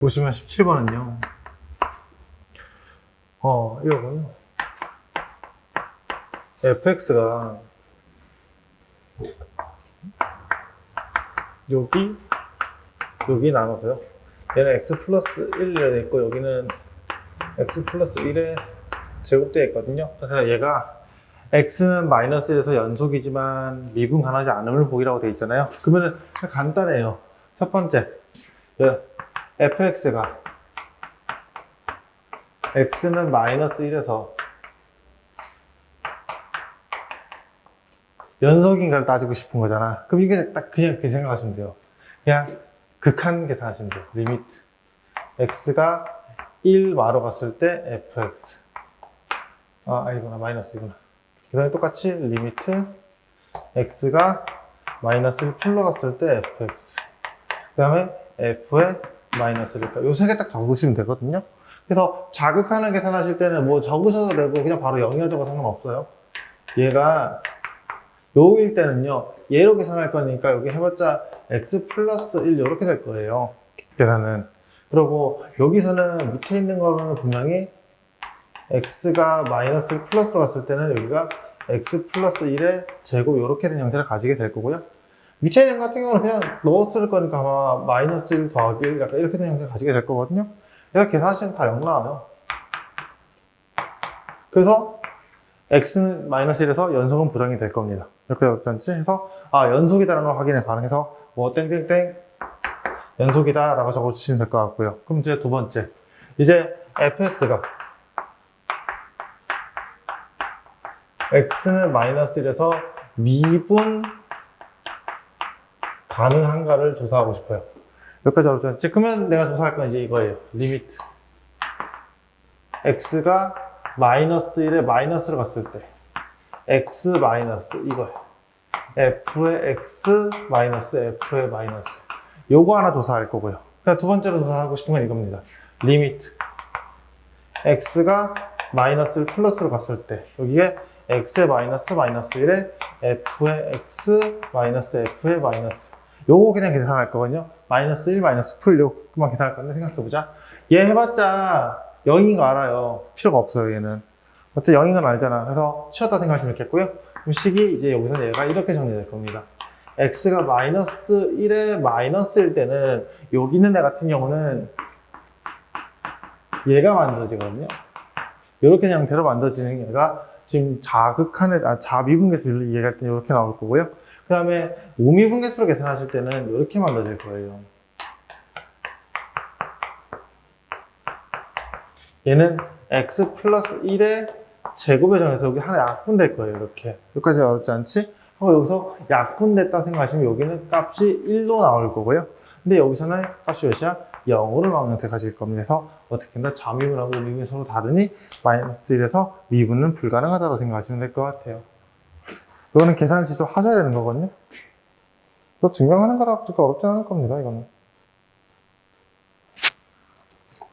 보시면 17번은요. 어, 이거군요. fx가 여기, 여기 나눠서요. 얘는 x 플러스 1이라 돼 있고, 여기는 x 플러스 1에 제곱되어 있거든요. 그래서 얘가 x는 마이너스 1에서 연속이지만 미분 가능하지 않음을 보기라고 되어 있잖아요. 그러면은 간단해요. 첫 번째, 얘 fx가 x는 마이너스 1에서 연속인가를 따지고 싶은 거잖아. 그럼 이게 딱 그냥 그렇게 생각하시면 돼요. 그냥 극한 계산하시면 돼요. 리미트 x가 1 마로 갔을 때 fx 아 아니구나 마이너스 이구나. 그 다음에 똑같이 리미트 x가 마이너스 1 풀러 갔을 때 fx 그 다음에 f의 마이너스니까 요 세 개 딱 적으시면 되거든요. 그래서 자극하는 계산하실 때는 뭐 적으셔도 되고 그냥 바로 0이어도 상관없어요. 얘가 요일 때는요 얘로 계산할 거니까 여기 해봤자 x 플러스 1 이렇게 될 거예요. 계산은 그리고 여기서는 밑에 있는 거는 분명히 x가 마이너스 1 플러스로 갔을 때는 여기가 x 플러스 1의 제곱 이렇게 된 형태를 가지게 될 거고요. 거 같은 경우는 그냥 넣었을 거니까 아마 마이너스 1 더하기 1 약간 이렇게 된 형태를 가지게 될 거거든요. 그래서 계산하시면 다0 나와요. 그래서 x는 마이너스 1에서 연속은 부정이 될 겁니다. 이렇게 어렵지? 해서 아 연속이다라는 걸 확인이 가능해서 뭐 땡땡땡 연속이다 라고 적어주시면 될 것 같고요. 그럼 이제 두 번째 이제 fx가 x는 마이너스 1에서 미분 가능한가를 조사하고 싶어요. 여기까지 않지? 그러면 내가 조사할 건 이제 이거예요. 리미트 x가 마이너스 1에 마이너스로 갔을 때 x 마이너스 이거예요. f의 x 마이너스 f의 마이너스 요거 하나 조사할 거고요. 두 번째로 조사하고 싶은 건 이겁니다. 리미트 x가 마이너스 1 플러스로 갔을 때 여기에 x의 마이너스 마이너스 1에 f의 x 마이너스 f의 마이너스 요거 그냥 계산할 거거든요. 마이너스 1 마이너스 풀 요거만 계산할 건데 생각해보자. 얘 해봤자 0인 거 알아요. 필요가 없어요 얘는. 어째 0인 건 알잖아. 그래서 치웠다 생각하시면 좋겠고요. 그럼 식이 이제 여기서 얘가 이렇게 정리될 겁니다. x가 마이너스 1에 마이너스일 때는 여기 있는 애 같은 경우는 얘가 만들어지거든요. 이렇게 형태로 만들어지는 얘가 지금 자극한 애, 아, 자미분계수를 이해할 때 이렇게 나올 거고요. 그 다음에 우미분계수로 계산하실 때는 이렇게 만들어질 거예요. 얘는 x 플러스 1의 제곱에 정해서 여기 하나 약분될 거예요. 이렇게. 여기까지 어렵지 않지? 하고 여기서 약분됐다 생각하시면 여기는 값이 1로 나올 거고요. 근데 여기서는 값이 몇이야? 0으로 나오는 형태를 가질 겁니다. 그래서 어떻게나 좌미분하고 우미분이 서로 다르니 마이너스 1에서 미분은 불가능하다고 생각하시면 될 것 같아요. 이거는 계산을 직접 하셔야 되는 거거든요. 이거 증명하는 거라 그렇게 어렵지 않을 겁니다. 이거는.